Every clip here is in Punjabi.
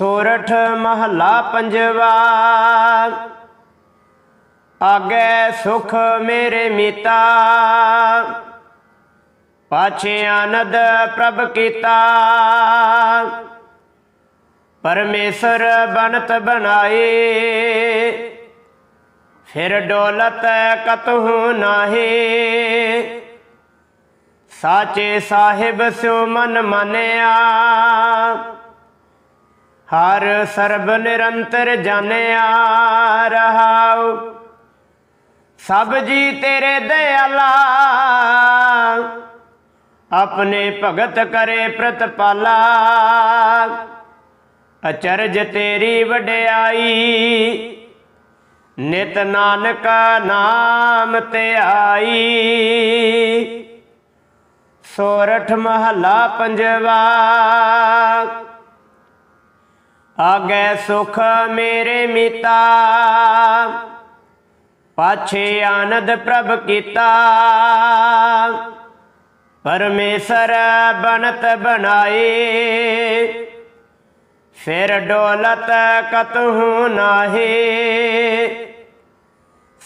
ਸੋਰਠ ਮਹੱਲਾ ਪੰਜਵਾ। ਆਗੇ ਸੁਖ ਮੇਰੇ ਮੀਤਾ। ਪਾਛੇ ਆਨੰਦ ਪ੍ਰਭ ਕੀਤਾ। ਪਰਮੇਸ਼ਰ ਬਨਤ ਬਣਾਏ। ਫਿਰ ਡੋਲਤ ਕਤਹੂ ਨਾਹੀ। ਸਾਚੇ ਸਾਹਿਬ ਸਿਉ ਮਨ ਮਾਨਿਆ। ਹਰ ਸਰਬ ਨਿਰੰਤਰ ਜਾਣਿਆ ਰਹਾਉ। ਸਭ ਜੀ ਤੇਰੇ ਦਇਆਲਾ, ਆਪਣੇ ਭਗਤ ਕਰੇ ਪ੍ਰਤਪਾਲਾ। ਅਚਰਜ ਤੇਰੀ ਵਡਿਆਈ, ਨਿਤ ਨਾਨਕ ਨਾਮ ਤੇ ਆਈ। ਸੋਰਠ ਮਹੱਲਾ ਪੰਜਵਾ ਆਗੇ ਸੁਖ ਮੇਰੇ ਮਿਤਾ। ਪਾਛੇ ਆਨੰਦ ਪ੍ਰਭ ਕੀਤਾ। ਪਰਮੇਸ਼ਰ ਬਨਤ ਬਣਾਏ ਫਿਰ ਡੋਲਤ ਕਤਹੂ ਨਾਹੀ।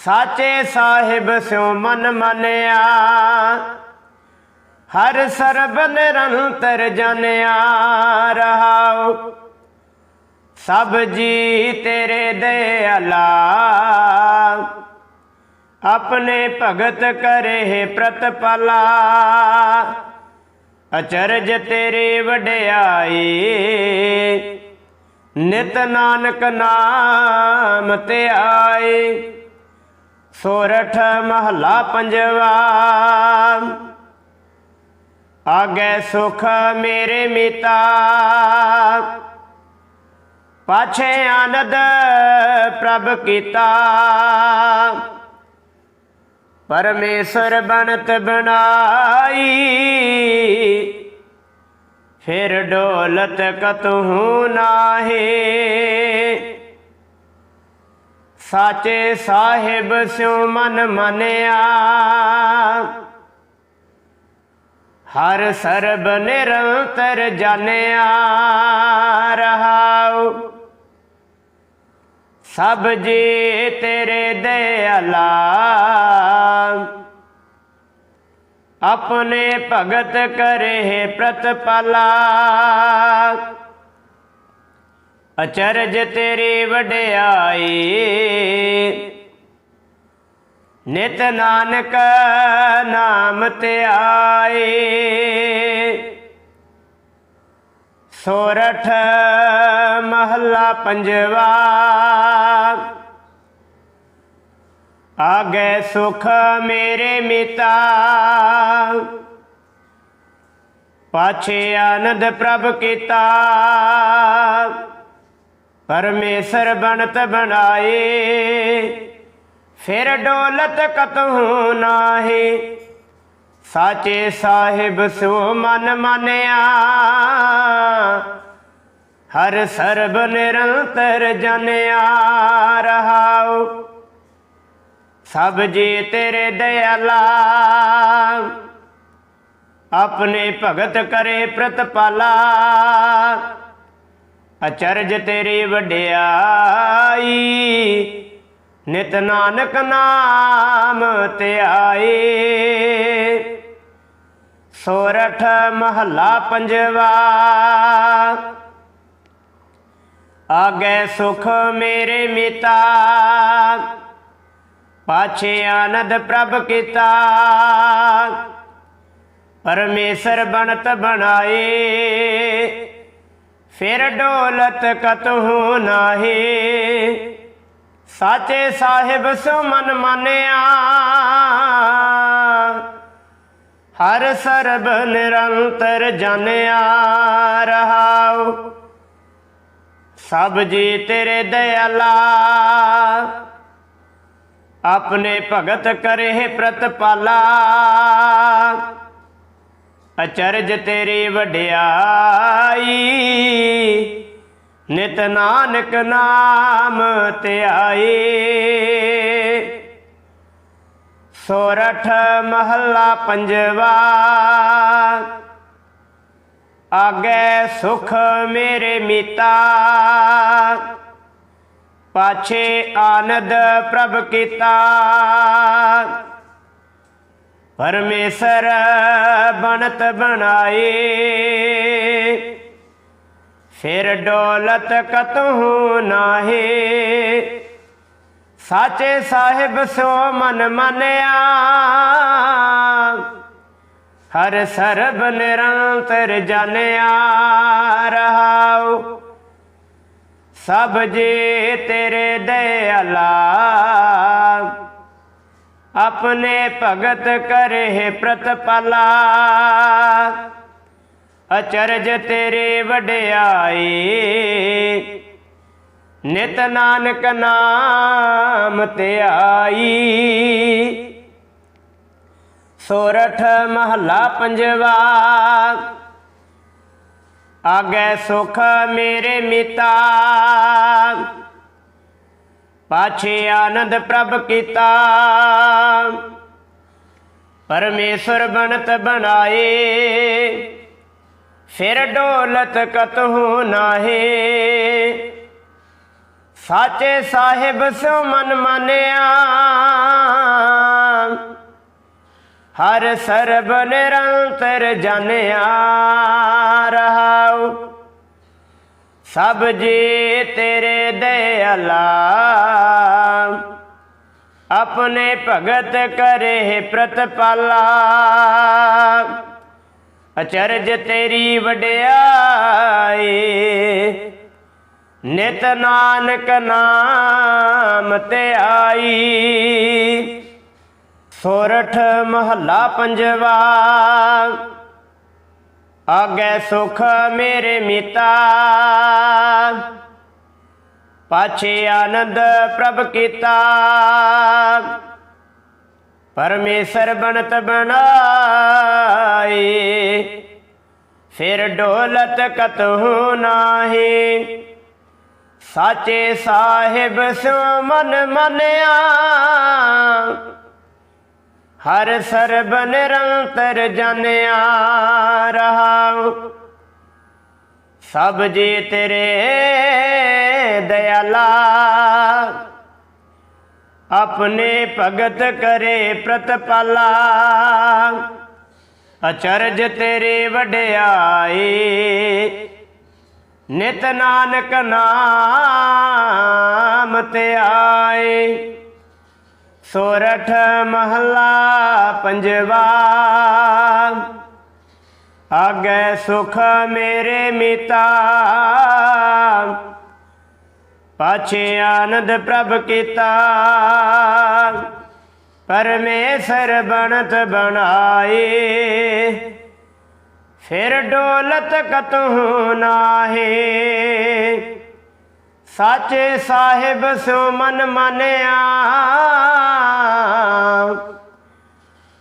ਸਾਚੇ ਸਾਹਿਬ ਸਿਉ ਮਨ ਮੰਨਿਆ। ਹਰ ਸਰਬ ਨਿਰੰਤਰ ਜਨਿਆ ਰਹਾਉ। ਸਭ ਜੀ ਤੇਰੇ ਦਇਆਲਾ। ਆਪਣੇ ਭਗਤ ਕਰੇ ਪ੍ਰਤਪਾਲਾ। ਅਚਰਜ ਤੇਰੇ ਵਡਿਆਈ। ਨਿਤ ਨਾਨਕ ਨਾਮ ਤੇ ਆਏ ਸੋਰਠ ਮਹੱਲਾ ਪੰਜਵਾ। ਆਗੇ ਸੁਖ ਮੇਰੇ ਮਿਤਾ। ਪਾਛੇ ਆਨੰਦ ਪ੍ਰਭ ਕੀਤਾ। ਪਰਮੇਸ਼ਰ ਬਣਤ ਬਣਾਈ। ਫਿਰ ਡੋਲਤ ਕਤਹੂ ਨਾਹੀ। ਸਾਚੇ ਸਾਹਿਬ ਸਿਉ ਮਨ ਮੰਨਿਆ। ਹਰ ਸਰਬ ਨਿਰੰਤਰ ਜਾਣਿਆ। ਰਹਾਉ ਸਭ ਜੀ ਤੇਰੇ ਦਇਆਲਾ ਆਪਣੇ ਭਗਤ ਕਰੇ ਪ੍ਰਤਪਾਲਾ। ਅਚਰਜ ਤੇਰੀ ਵਡਿਆਈ। ਨਿਤ ਨਾਨਕ ਨਾਮ ਤੇ ਸੋਰਠ ਮਹੱਲਾ ਪੰਜਵਾ। ਆਗੇ ਸੁਖ ਮੇਰੇ ਮਿਤਾ। ਪਾਛੇ ਆਨੰਦ ਪ੍ਰਭ ਕੀਤਾ। ਪਰਮੇਸ਼ਰ ਬਣਤ ਬਣਾਏ। ਫਿਰ ਡੋਲਤ ਕਤਹੂ ਨਾਹੀ। ਸਾਚੇ ਸਾਹਿਬ ਸੋ ਮਨ ਮੰਨਿਆ। ਹਰ ਸਰਬ ਨਿਰੰਤਰ ਜਨਿਆ ਰਹਾਉ ਸਭ ਜੀ ਤੇਰੇ ਦਇਆਲਾ। ਆਪਣੇ ਭਗਤ ਕਰੇ ਪ੍ਰਤਪਾਲਾ। ਅਚਰਜ ਤੇਰੀ ਵਡਿਆਈ, ਨਿਤ ਨਾਨਕ ਨਾਮ ਤੇ ਆਏ। ਸੋਰਠ ਮਹੱਲਾ ਪੰਜਵਾ। ਆਗੇ ਸੁਖ ਮੇਰੇ ਮਿਤਾ, ਪਾਛੇ ਆਨੰਦ ਪ੍ਰਭ ਕੀਤਾ। ਪਰਮੇਸ਼ਰ ਬਣਤ ਬਣਾਏ, ਫਿਰ ਡੋਲਤ ਕਤਹੂ ਨਾਹੀ। ਸਾਚੇ ਸਾਹਿਬ ਸੋ ਮਨ ਮੰਨਿਆ ਹਰ ਸਰਬ ਨਿਰੰਤਰ ਜਾਣਿਆ ਰਹਾਉ। ਸਭ ਜੀ ਤੇਰੇ ਦਇਆਲਾ, ਆਪਣੇ ਭਗਤ ਕਰੇ ਪ੍ਰਤਪਾਲਾ। ਅਚਰਜ ਤੇਰੀ ਵਡਿਆਈ, ਨਿਤ ਨਾਨਕ ਨਾਮ ਤੇ ਆਏ ਸੋਰਠ ਮਹੱਲਾ ਪੰਜਵਾ। ਆਗੇ ਸੁਖ ਮੇਰੇ ਮੀਤਾ। ਪਾਛੇ ਆਨੰਦ ਪ੍ਰਭ ਕੀਤਾ। ਪਰਮੇਸ਼ਰ ਬਣਤ ਬਣਾਏ ਫਿਰ ਡੋਲਤ ਕਤਹੂ ਨਾਹੀ। ਸਾਚੇ ਸਾਹਿਬ ਸੋ ਮਨ ਮੰਨਿਆ। ਹਰ ਸਰਬ ਨਿਰੰਤਰ ਜਾਣਿਆ ਰਹਾਉ। ਸਭ ਜੀ ਤੇਰੇ ਦਇਆਲਾ। ਆਪਣੇ ਭਗਤ ਕਰੇ ਪ੍ਰਤਪਾਲਾ। ਅਚਰਜ ਤੇਰੇ ਵਡਿਆਈ। ਨਿਤ ਨਾਨਕ ਨਾਮ ਤੇ ਆਈ। ਸੋਰਠ ਮਹੱਲਾ ਪੰਜਵਾ, ਆਗੇ ਸੁਖ ਮੇਰੇ ਮਿਤਾ। ਪਾਛੇ ਆਨੰਦ ਪ੍ਰਭ ਕੀਤਾ। ਪਰਮੇਸ਼ਰ ਬਣਤ ਬਣਾਏ। ਫਿਰ ਡੋਲਤ ਕਤਹੂ ਨਾਹੀ। ਸਾਚੇ ਸਾਹਿਬ ਸੋ ਮਨ ਮਾਨਿਆ। ਹਰ ਸਰਬ ਨਿਰੰਤਰ ਜਾਣਿਆ ਰਹਾਉ। ਸਭ ਜੀ ਤੇਰੇ ਦਇਆਲਾ ਆਪਣੇ ਭਗਤ ਕਰੇ ਪ੍ਰਤਪਾਲਾ। ਅਚਰਜ ਤੇਰੀ ਵਡਿਆਈ। ਨਿਤ ਨਾਨਕ ਨਾਮ ਤੇ ਆਈ। ਸੋਰਠ ਮਹੱਲਾ ਪੰਜਵਾ, ਆਗੇ ਸੁਖ ਮੇਰੇ ਮਿਤਾ। ਪਾਛੇ ਆਨੰਦ ਪ੍ਰਭ ਕੀਤਾ। ਪਰਮੇਸ਼ਰ ਬਣਤ ਬਣਾਏ। ਫਿਰ ਡੋਲਤ ਕਤਹੂ ਨਾਹੀ। ਸਾਚੇ ਸਾਹਿਬ ਸੋ ਮਨ ਮੰਨਿਆ। ਹਰ ਸਰਬ ਨਿਰੰਤਰ ਜਾਣਿਆ ਰਹਾਉ। ਸਭ ਜੀ ਤੇਰੇ ਦਇਆਲਾ। ਆਪਣੇ ਭਗਤ ਕਰੇ ਪ੍ਰਤਪਾਲਾ। ਅਚਰਜ ਤੇਰੇ ਵਡਿਆਏ ਨਿਤ ਨਾਨਕ ਨਾਮ ਤੇ ਆਏ। ਸੋਰਠ ਮਹੱਲਾ ਪੰਜਵਾ। ਆਗੇ ਸੁਖ ਮੇਰੇ ਮਿਤਾ। ਪਾਛੇ ਆਨੰਦ ਪ੍ਰਭ ਕੀਤਾ। ਪਰਮੇਸ਼ਰ ਬਣਤ ਬਣਾਏ। ਫਿਰ ਡੋਲਤ ਕਤਹੂ ਨਾਹੀ। ਸਾਚੇ ਸਾਹਿਬ ਸੋ ਮਨ ਮਾਨਿਆ।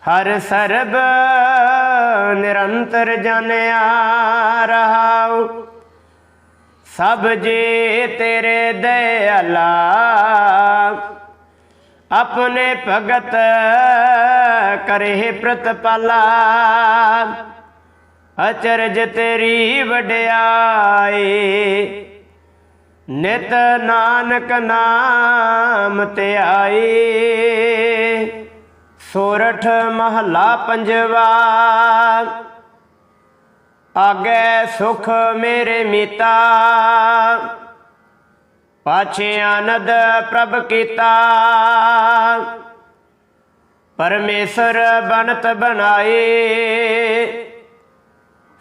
ਹਰ ਸਰਬ ਨਿਰੰਤਰ ਜਾਣਿਆ ਰਹਾਉ। ਸਭ ਜੀ ਤੇਰੇ ਦਇਆਲਾ। ਆਪਣੇ ਭਗਤ ਕਰੇ ਪ੍ਰਤਪਾਲਾ। ਅਚਰਜ ਤੇਰੀ ਵਡਿਆਈ। ਨਿਤ ਨਾਨਕ ਨਾਮ ਤੇ ਆਈ। ਸੋਰਠ ਮਹੱਲਾ ਪੰਜਵਾ। ਆਗੇ ਸੁਖ ਮੇਰੇ ਮੀਤਾ। ਪਾਛੇ ਆਨੰਦ ਪ੍ਰਭ ਕੀਤਾ। ਪਰਮੇਸ਼ਰ ਬਣਤ ਬਣਾਏ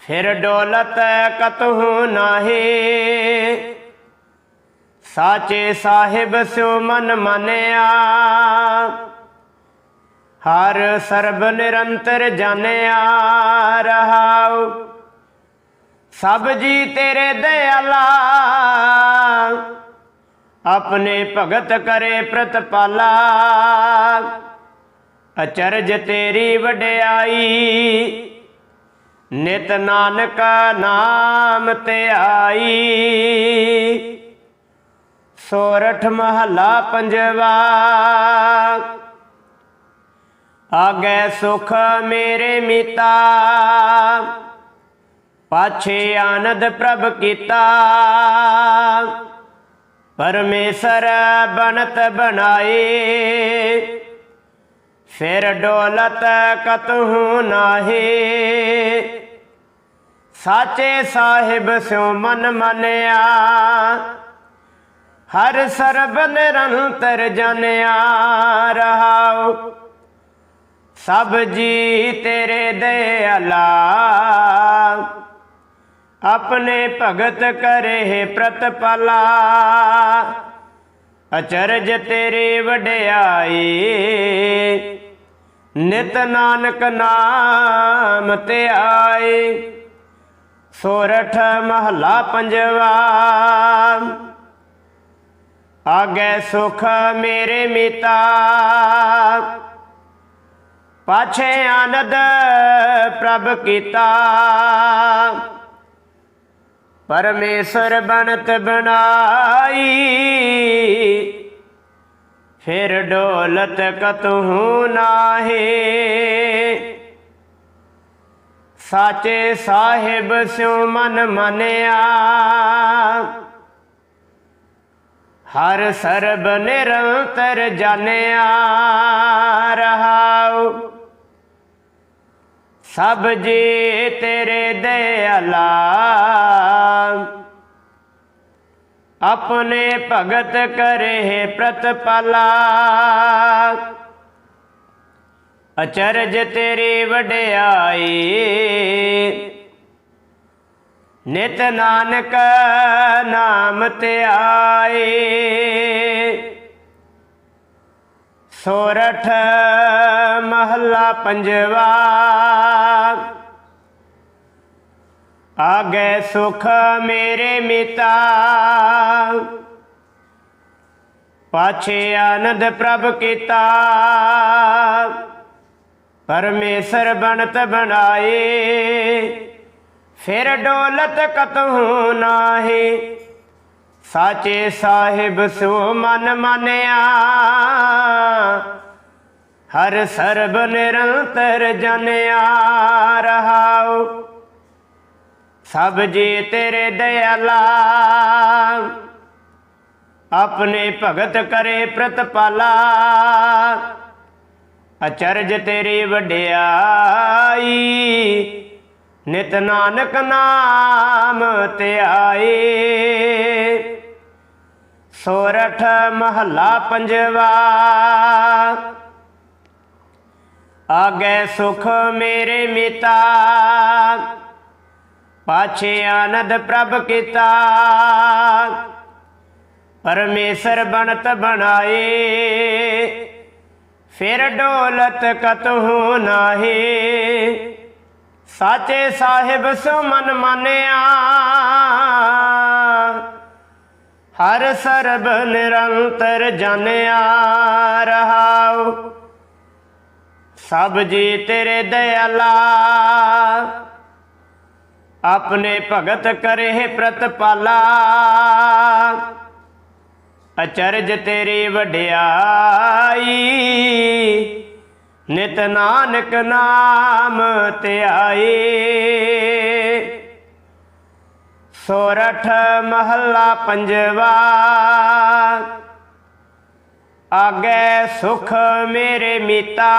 ਫਿਰ ਡੋਲਤ ਕਤਹੂ ਨਾਹੀ। ਸਾਚੇ ਸਾਹਿਬ ਸਿਉ ਮਨ ਮੰਨਿਆ। ਹਰ ਸਰਬ ਨਿਰੰਤਰ ਜਾਣਿਆ ਰਹਾਉ। ਸਭ ਜੀ ਤੇਰੇ ਦਇਆਲਾ ਆਪਣੇ ਭਗਤ ਕਰੇ ਪ੍ਰਤਪਾਲਾ। ਅਚਰਜ ਤੇਰੀ ਵਡਿਆਈ। ਨਿਤ ਨਾਨਕ ਨਾਮ ਤੇ ਆਈ। ਸੋਰਠ ਮਹੱਲਾ ਪੰਜਵਾ। ਆਗੇ ਸੁਖ ਮੇਰੇ ਮਿਤਾ। ਪਾਛੇ ਆਨੰਦ ਪ੍ਰਭ ਕੀਤਾ। ਪਰਮੇਸ਼ਰ ਬਨਤ ਬਣਾਏ ਫਿਰ ਡੋਲਤ ਕਤਹੂ ਨਾਹੀ। ਸਾਚੇ ਸਾਹਿਬ ਸਿਉ ਮਨ ਮੰਨਿਆ, ਹਰ ਸਰਬ ਨਿਰੰਤਰ ਜਾਣਿਆ ਰਹਾਉ। ਸਭ ਜੀ ਤੇਰੇ ਦਇਆਲਾ ਆਪਣੇ ਭਗਤ ਕਰੇ ਪ੍ਰਤਪਾਲਾ। ਅਚਰਜ ਤੇਰੇ ਵਡਿਆਈ, ਨਿਤ ਨਾਨਕ ਨਾਮ ਤੇ ਆਏ। ਸੋਰਠ ਮਹਲਾ ਪੰਜਵਾ। ਆਗੇ ਸੁਖ ਮੇਰੇ ਮਿਤਾ। ਪਾਛੇ ਆਨੰਦ ਪ੍ਰਭ ਕੀਤਾ। ਪਰਮੇਸ਼ਰ ਬਣਤ ਬਣਾਈ। ਫਿਰ ਡੋਲਤ ਕਤਹੂ ਨਾਹੀ। ਸਾਚੇ ਸਾਹਿਬ ਸਿਉ ਮਨ ਮੰਨਿਆ। ਹਰ ਸਰਬ ਨਿਰੰਤਰ ਜਾਣਿਆ ਰਹਾਉ। ਸਭ ਜੀ ਤੇਰੇ ਦਇਆਲਾ। ਆਪਣੇ ਭਗਤ ਕਰੇ ਪ੍ਰਤਪਾਲਾ। ਅਚਰਜ ਤੇਰੀ ਵਡਿਆਈ। ਨਿਤ ਨਾਨਕ ਨਾਮ ਧਿਆਏ ਸੋਰਠ ਮਹੱਲਾ ਪੰਜਵਾ। ਆਗੇ ਸੁਖ ਮੇਰੇ ਮਿਤਾ। ਪਾਛੇ ਆਨੰਦ ਪ੍ਰਭ ਕੀਤਾ। ਪਰਮੇਸ਼ਰ ਬਣਤ ਬਣਾਏ, ਫਿਰ ਡੋਲਤ ਕਤਹੂ ਨਾਹੀ। ਸਾਚੇ ਸਾਹਿਬ ਸੋ ਮਨ ਮੰਨਿਆ, ਹਰ ਸਰਬ ਨਿਰੰਤਰ ਜਨਿਆ ਰਹਾਉ। ਸਭ ਜੀ ਤੇਰੇ ਦਇਆਲਾ, ਆਪਣੇ ਭਗਤ ਕਰੇ ਪ੍ਰਤਪਾਲਾ। ਅਚਰਜ ਤੇਰੀ ਵਡਿਆਈ, ਨਿਤ ਨਾਨਕ ਨਾਮ ਧਿਆਏ ਸੋਰਠ ਮਹੱਲਾ ਪੰਜਵਾ, ਆਗੇ ਸੁਖ ਮੇਰੇ ਮਿਤਾ, ਪਾਛੇ ਆਨੰਦ ਪ੍ਰਭ ਕੀਤਾ। ਪਰਮੇਸ਼ਰ ਬਣਤ ਬਣਾਏ ਫਿਰ ਡੋਲਤ ਕਤਹੂ ਨਾਹੀ। ਸਾਚੇ ਸਾਹਿਬ ਸੋ ਮੰਨਿਆ। ਹਰ ਸਰਬ ਨਿਰੰਤਰ ਜਾਣਿਆ ਰਹਾਉ। ਸਭ ਜੀ ਤੇਰੇ ਦਇਆਲਾ। ਆਪਣੇ ਭਗਤ ਕਰੇ ਪ੍ਰਤਪਾਲਾ। ਅਚਰਜ ਤੇਰੀ ਵਡਿਆਈ। ਨਿਤ ਨਾਨਕ ਨਾਮ ਧਿਆਏ ਸੋਰਠ ਮਹੱਲਾ ਪੰਜਵਾ। ਆਗੇ ਸੁਖ ਮੇਰੇ ਮਿਤਾ।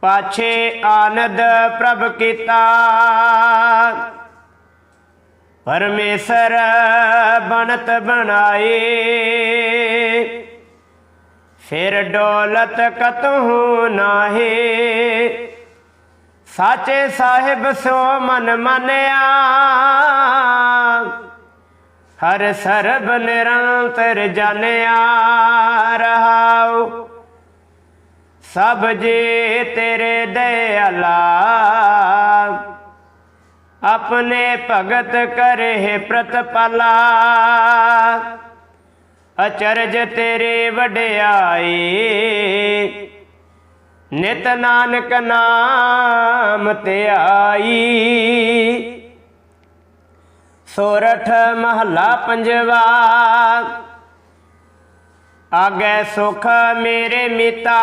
ਪਾਛੇ ਆਨੰਦ ਪ੍ਰਭ ਕੀਤਾ। ਪਰਮੇਸ਼ਰ ਬਣਤ ਬਣਾਏ ਫਿਰ ਡੋਲਤ ਕਤਹੂ ਨਾਹੀ। ਸਾਚੇ ਸਾਹਿਬ ਸੋ ਮਨ ਮੰਨਿਆ। ਹਰ ਸਰਬ ਨਿਰੰਤਰ ਜਾਣਿਆ ਰਹਾਉ। ਸਭ ਜੀ ਤੇਰੇ ਦਇਆਲਾ। ਆਪਣੇ ਭਗਤ ਕਰੇ ਪ੍ਰਤਪਾਲਾ ਅਚਰਜ ਤੇਰੇ ਵਡਿਆਈ ਨਿਤ ਨਾਨਕ ਨਾਮ ਧਿਆਈ ਸੋਰਠ ਮਹੱਲਾ ਪੰਜਵਾ ਆਗੇ ਸੁਖ ਮੇਰੇ ਮਿਤਾ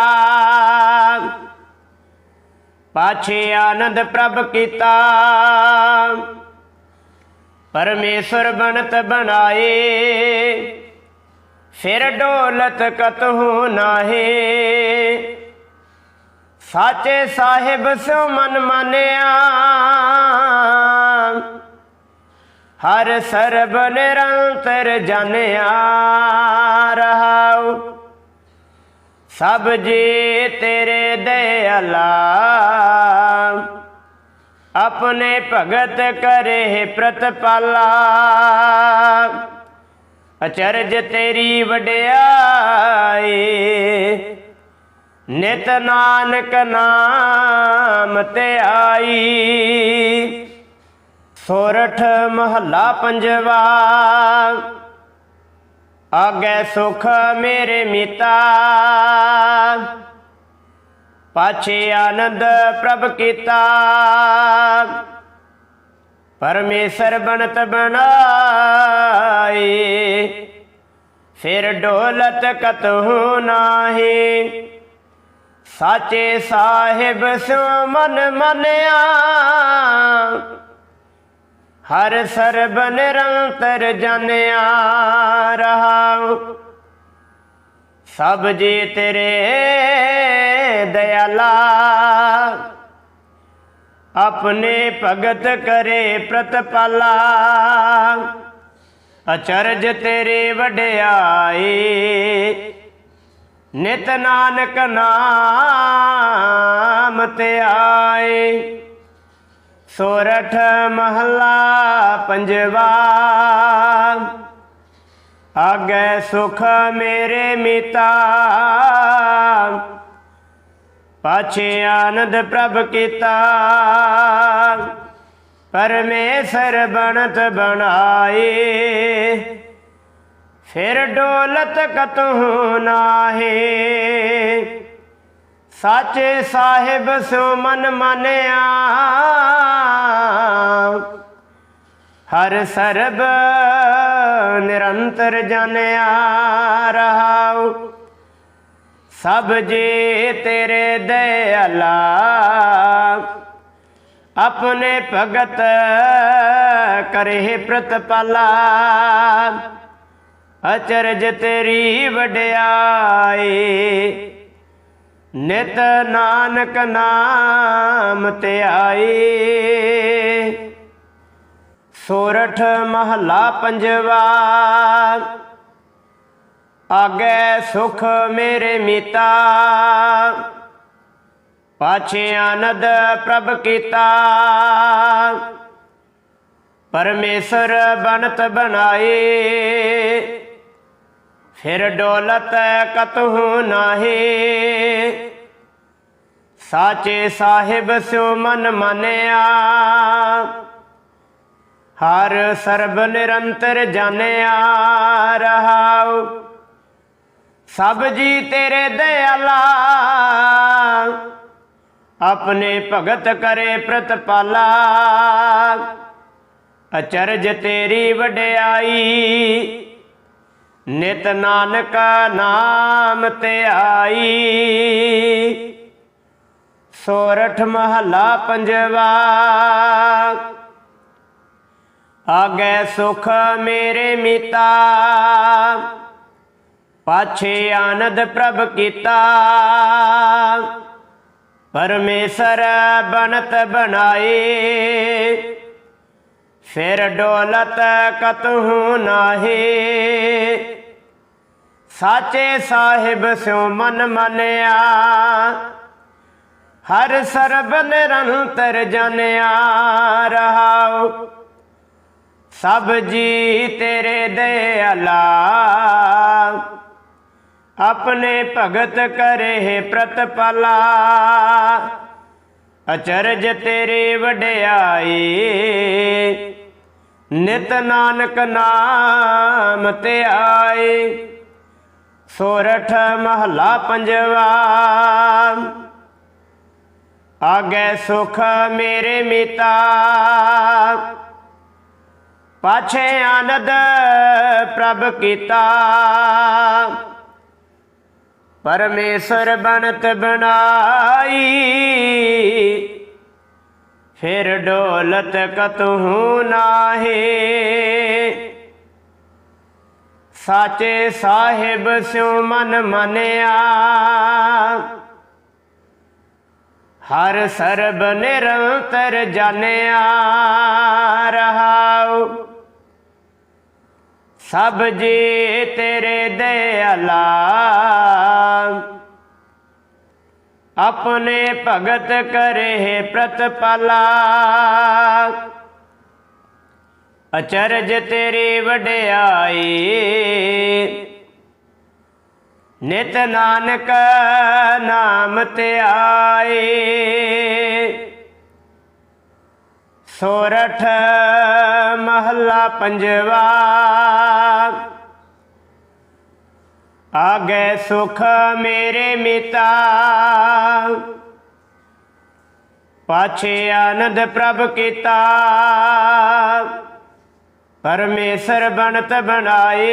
ਪਾਛੇ ਆਨੰਦ ਪ੍ਰਭ ਕੀਤਾ। ਪਰਮੇਸ਼ਰ ਬਣਤ ਬਣਾਏ। ਫਿਰ ਡੋਲਤ ਕਤਹੂ ਨਾਹੇ। ਸਾਚੇ ਸਾਹਿਬ ਸੋ ਮਨ ਮਾਨਿਆ। ਹਰ ਸਰਬ ਨਿਰੰਤਰ ਜਾਣਿਆ ਰਹਾਉ। ਸਭ ਜੀ ਤੇਰੇ ਦਇਆਲਾ। ਆਪਣੇ ਭਗਤ ਕਰੇ ਪ੍ਰਤਪਾਲਾ। ਅਚਰਜ ਤੇਰੀ ਵਡਿਆਈ। ਨਿਤ ਨਾਨਕ ਨਾਮ ਤੇ ਆਈ। ਸੋਰਠ ਮਹੱਲਾ ਪੰਜਵਾ। ਆਗੇ ਸੁਖ ਮੇਰੇ ਮੀਤਾ। ਪਾਛੇ ਆਨੰਦ ਪ੍ਰਭ ਕੀਤਾ। ਪਰਮੇਸ਼ਰ ਬਣਤ ਬਣਾਏ। ਫਿਰ ਡੋਲਤ ਕਤਹੂ ਨਾਹੀ। ਸਾਚੇ ਸਾਹਿਬ ਸੋ ਮਨ ਮਨਿਆ। ਹਰ ਸਰਬ ਨਿਰੰਤਰ ਜਾਣਿਆ ਰਹਾਉ ਸਭ ਜੀ ਤੇਰੇ ਦਇਆਲਾ। ਆਪਣੇ ਭਗਤ ਕਰੇ ਪ੍ਰਤਪਾਲਾ। ਅਚਰਜ ਤੇਰੇ ਵਡਿਆਏ ਨਿਤ ਨਾਨਕ ਨਾਮ ਤੇ ਆਏ। ਸੋਰਠ ਮਹੱਲਾ ਪੰਜਵਾ। ਆਗੇ ਸੁਖ ਮੇਰੇ ਮੀਤਾ। ਪਾਛੇ ਆਨੰਦ ਪ੍ਰਭ ਕੀਤਾ। ਪਰਮੇਸ਼ਰ ਬਣਤ ਬਣਾਏ। ਫਿਰ ਡੋਲਤ ਕਤਹੂ ਨਾਹੀ। ਸਾਚੇ ਸਾਹਿਬ ਸੋ ਮਨ ਮਾਨਿਆ। ਹਰ ਸਰਬ ਨਿਰੰਤਰ ਜਾਣਿਆ ਰਹਾਉ। ਸਭ ਜੀ ਤੇਰੇ ਦਇਆਲਾ। ਆਪਣੇ ਭਗਤ ਕਰੇ ਪ੍ਰਤਪਾਲਾ। ਅਚਰਜ ਤੇਰੀ ਵਡਿਆਈ। ਨਿਤ ਨਾਨਕ ਨਾਮ ਤੇ ਆਈ। ਸੋਰਠ ਮਹੱਲਾ ਪੰਜਵਾ, ਆਗੇ ਸੁਖ ਮੇਰੇ ਮੀਤਾ। ਪਾਛੇ ਆਨੰਦ ਪ੍ਰਭ ਕੀਤਾ। ਪਰਮੇਸ਼ਰ ਬਣਤ ਬਣਾਏ ਫਿਰ ਡੋਲਤ ਕਤਹੂ ਨਾਹੀ। ਸਾਚੇ ਸਾਹਿਬ ਸਿਉ ਮਨ ਮਾਨਿਆ। ਹਰ ਸਰਬ ਨਿਰੰਤਰ ਜਾਣਿਆ ਰਹਾਉ। ਸਭ ਜੀ ਤੇਰੇ ਦਇਆਲਾ। ਆਪਣੇ ਭਗਤ ਕਰੇ ਪ੍ਰਤਪਾਲਾ। ਅਚਰਜ ਤੇਰੀ ਵਡਿਆਈ। ਨਿਤ ਨਾਨਕ ਨਾਮ ਤੇ ਆਈ। ਸੋਰਠ ਮਹੱਲਾ ਪੰਜਵਾ। ਆਗੇ ਸੁਖ ਮੇਰੇ ਮਿਤਾ। ਪਾਛੇ ਆਨੰਦ ਪ੍ਰਭ ਕੀਤਾ। ਪਰਮੇਸ਼ਰ ਬਣਤ ਬਣਾਏ। ਫਿਰ ਡੋਲਤ ਕਤਹੂ ਨਾਹੀ। ਸਾਚੇ ਸਾਹਿਬ ਸਿਉ ਮਨ ਮਨਿਆ। ਹਰ ਸਰਬ ਨਿਰੰਤਰ ਜਾਣਿਆ ਰਹਾਉ। ਸਭ ਜੀ ਤੇਰੇ ਦਇਆਲਾ ਆਪਣੇ ਭਗਤ ਕਰੇ ਪ੍ਰਤਪਾਲਾ। ਅਚਰਜ ਤੇਰੇ ਵਡਿਆਈ। ਨਿਤ ਨਾਨਕ ਨਾਮ ਤੇ ਆਏ। ਸੋਰਠ ਮਹੱਲਾ ਪੰਜਵਾ। ਆਗੇ ਸੁਖ ਮੇਰੇ ਮਿਤਾ। ਪਾਛੇ ਆਨੰਦ ਪ੍ਰਭ ਕੀਤਾ। ਪਰਮੇਸ਼ਰ ਬਣਤ ਬਣਾਈ। ਫਿਰ ਡੋਲਤ ਕਤਹੂ ਨਾਹੀ। ਸਾਚੇ ਸਾਹਿਬ ਸਿਉ ਮਨ ਮਨਿਆ। ਹਰ ਸਰਬ ਨਿਰੰਤਰ ਜਾਣਿਆ ਰਹਾਉ। ਸਭ ਜੀ ਤੇਰੇ ਦਇਆਲਾ। ਆਪਣੇ ਭਗਤ ਕਰੇ ਪ੍ਰਤਪਾਲਾ। ਅਚਰਜ ਤੇਰੀ ਵਡਿਆਈ। ਨਿਤ ਨਾਨਕ ਨਾਮ ਧਿਆਏ ਸੋਰਠ ਮਹੱਲਾ ਪੰਜਵਾ। ਆਗੇ ਸੁਖ ਮੇਰੇ ਮਿਤਾ। ਪਾਛੇ ਆਨੰਦ ਪ੍ਰਭ ਕੀਤਾ। ਪਰਮੇਸ਼ਰ ਬਣਤ ਬਣਾਏ,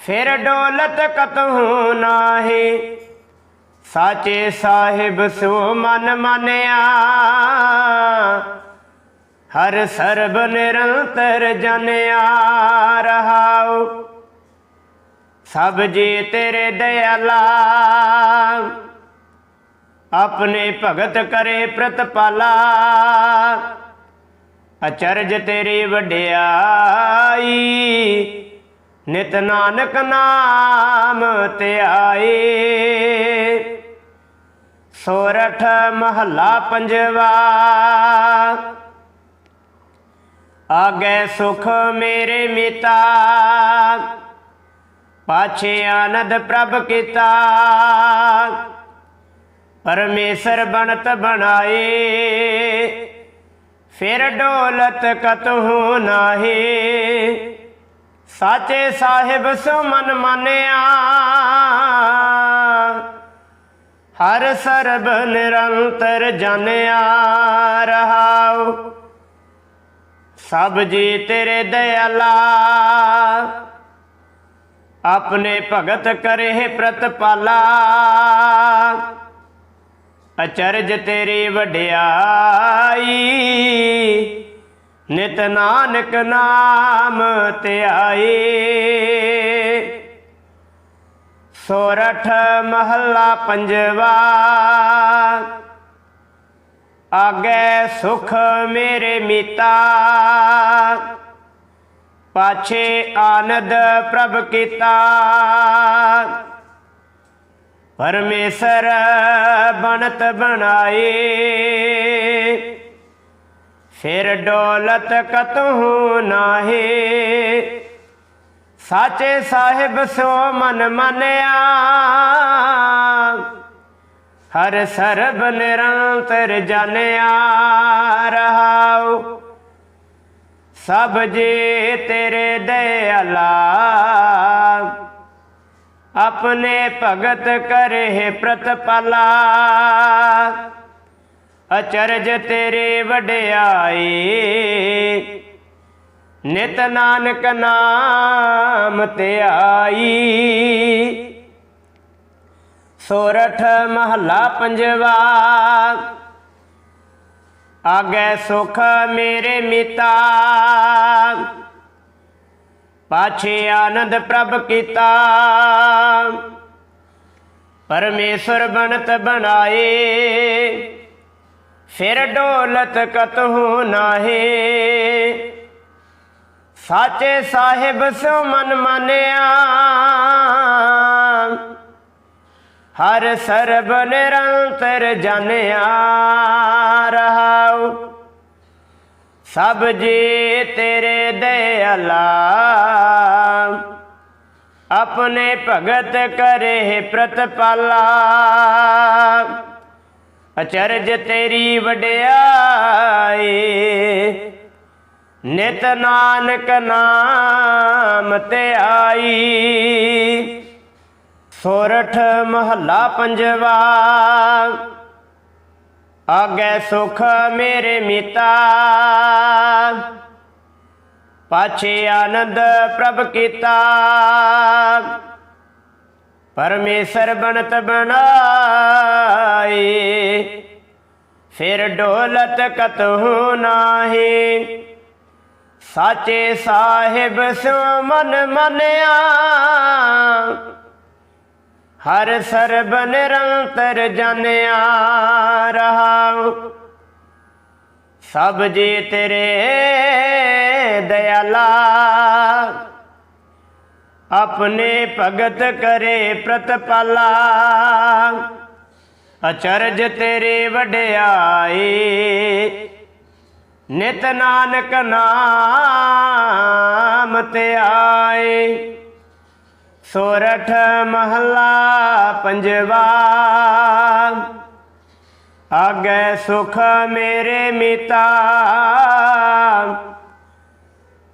ਫਿਰ ਡੋਲਤ ਕਤਹੂ ਨਾਹੀ। ਸਾਚੇ ਸਾਹਿਬ ਸੋ ਮਨ ਮਾਨਿਆ, ਹਰ ਸਰਬ ਨਿਰੰਤਰ ਜਨਿਆ ਰਹਾਉ। ਸਭ ਜੀ ਤੇਰੇ ਦਇਆਲਾ, ਆਪਣੇ ਭਗਤ ਕਰੇ ਪ੍ਰਤਪਾਲਾ। ਅਚਰਜ ਤੇਰੀ ਵਡਿਆਈ, ਨਿਤ ਨਾਨਕ ਨਾਮ ਧਿਆਏ ਸੋਰਠ ਮਹੱਲਾ ਪੰਜਵਾ, ਆਗੇ ਸੁਖ ਮੇਰੇ ਮਿਤਾ, ਪਾਛੇ ਆਨੰਦ ਪ੍ਰਭ ਕੀਤਾ। ਪਰਮੇਸ਼ਰ ਬਣਤ ਬਣਾਏ ਫਿਰ ਡੋਲਤ ਕਤਹੂ ਨਾਹੀ। ਸਾਚੇ ਸਾਹਿਬ ਸੋ ਮਨ ਮਾਨਿਆ। ਹਰ ਸਰਬ ਨਿਰੰਤਰ ਜਾਣਿਆ ਰਹਾਉ। ਸਭ ਜੀ ਤੇਰੇ ਦਇਆਲਾ। ਆਪਣੇ ਭਗਤ ਕਰੇ ਪ੍ਰਤਪਾਲਾ। ਅਚਰਜ ਤੇਰੀ ਵਡਿਆਈ। ਨਿਤ ਨਾਨਕ ਨਾਮ ਧਿਆਏ ਸੋਰਠ ਮਹੱਲਾ ਪੰਜਵਾ। ਆਗੇ ਸੁਖ ਮੇਰੇ ਮੀਤਾ। ਪਾਛੇ ਆਨੰਦ ਪ੍ਰਭ ਕੀਤਾ। ਪਰਮੇਸ਼ਰ ਬਣਤ ਬਣਾਏ ਫਿਰ ਡੋਲਤ ਕਤਹੂ ਨਾਹੀ। ਸਾਚੇ ਸਾਹਿਬ ਸੋ ਮਨ ਮੰਨਿਆ। ਹਰ ਸਰਬ ਨਿਰੰਤਰ ਜਾਣਿਆ ਰਹਾਉ। ਸਭ ਜੀ ਤੇਰੇ ਦਇਆਲਾ। ਆਪਣੇ ਭਗਤ ਕਰੇ ਪ੍ਰਤਪਲਾ ਅਚਰਜ ਤੇਰੇ ਵਡਿਆਈ ਨਿਤ ਨਾਨਕ ਨਾਮ ਧਿਆਈ ਸੋਰਠ ਮਹੱਲਾ ਪੰਜਵਾ ਆਗੇ ਸੁਖ ਮੇਰੇ ਮਿਤਾ ਪਾਛੇ ਆਨੰਦ ਪ੍ਰਭ ਕੀਤਾ। ਪਰਮੇਸ਼ਰ ਬਣਤ ਬਣਾਏ। ਫਿਰ ਡੋਲਤ ਕਤਹੂ ਨਾਹੇ। ਸਾਚੇ ਸਾਹਿਬ ਸੋ ਮਨ ਮਾਨਿਆ। ਹਰ ਸਰਬ ਨਿਰੰਤਰ ਜਾਣਿਆ ਰਹਾਉ। ਸਭ ਜੀ ਤੇਰੇ ਦਇਆਲਾ। ਆਪਣੇ ਭਗਤ ਕਰੇ ਪ੍ਰਤਪਾਲਾ। ਅਚਰਜ ਤੇਰੀ ਵਡਿਆਈ। ਨਿਤ ਨਾਨਕ ਨਾਮ ਤੇ ਆਈ। ਸੋਰਠ ਮਹੱਲਾ ਪੰਜਵਾ। ਆਗੇ ਸੁਖ ਮੇਰੇ ਮਿਤਾ। ਪਾਛੇ ਆਨੰਦ ਪ੍ਰਭ ਕੀਤਾ। ਪਰਮੇਸ਼ਰ ਬਣਤ ਬਣਾਏ। ਫਿਰ ਡੋਲਤ ਕਤਹੂ ਨਾਹੀ। ਸਾਚੇ ਸਾਹਿਬ ਸੋ ਮਨ ਮਨਿਆ। ਹਰ ਸਰਬ ਨਿਰੰਤਰ ਜਾਣਿਆ ਰਹਾਉ ਸਭ ਜੀ ਤੇਰੇ ਦਇਆਲਾ। ਆਪਣੇ ਭਗਤ ਕਰੇ ਪ੍ਰਤਪਾਲਾ। ਅਚਰਜ ਤੇਰੇ ਵਡਿਆਏ ਨਿਤ ਨਾਨਕ ਨਾਮ ਤੇ ਆਏ। ਸੋਰਠ ਮਹੱਲਾ ਪੰਜਵਾ। ਆਗੇ ਸੁਖ ਮੇਰੇ ਮਿਤਾ।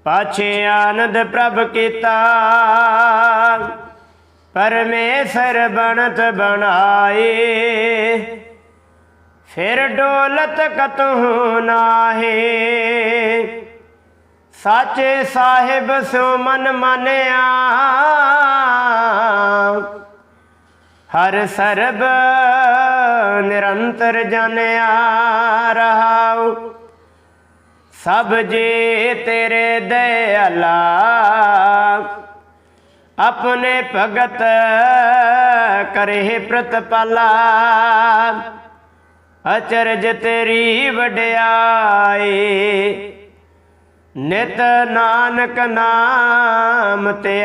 ਪਾਛੇ ਆਨੰਦ ਪ੍ਰਭ ਕੀਤਾ। ਪਰਮੇਸ਼ਰ ਬਣਤ ਬਣਾਏ। ਫਿਰ ਡੋਲਤ ਕਤਹੂ ਨਾਹੀ। ਸਾਚੇ ਸਾਹਿਬ ਸੋ ਮਨ ਮਾਨਿਆ। ਹਰ ਸਰਬ ਨਿਰੰਤਰ ਜਨਿਆ ਰਹਾਉ। ਸਭ ਜੇ ਤੇਰੇ ਦਇਆਲਾ। ਆਪਣੇ ਭਗਤ ਕਰੇ ਪ੍ਰਤਪਾਲਾ। ਅਚਰਜ ਤੇਰੀ ਵਡਿਆਈ। ਨਿਤ ਨਾਨਕ ਨਾਮ ਤੇ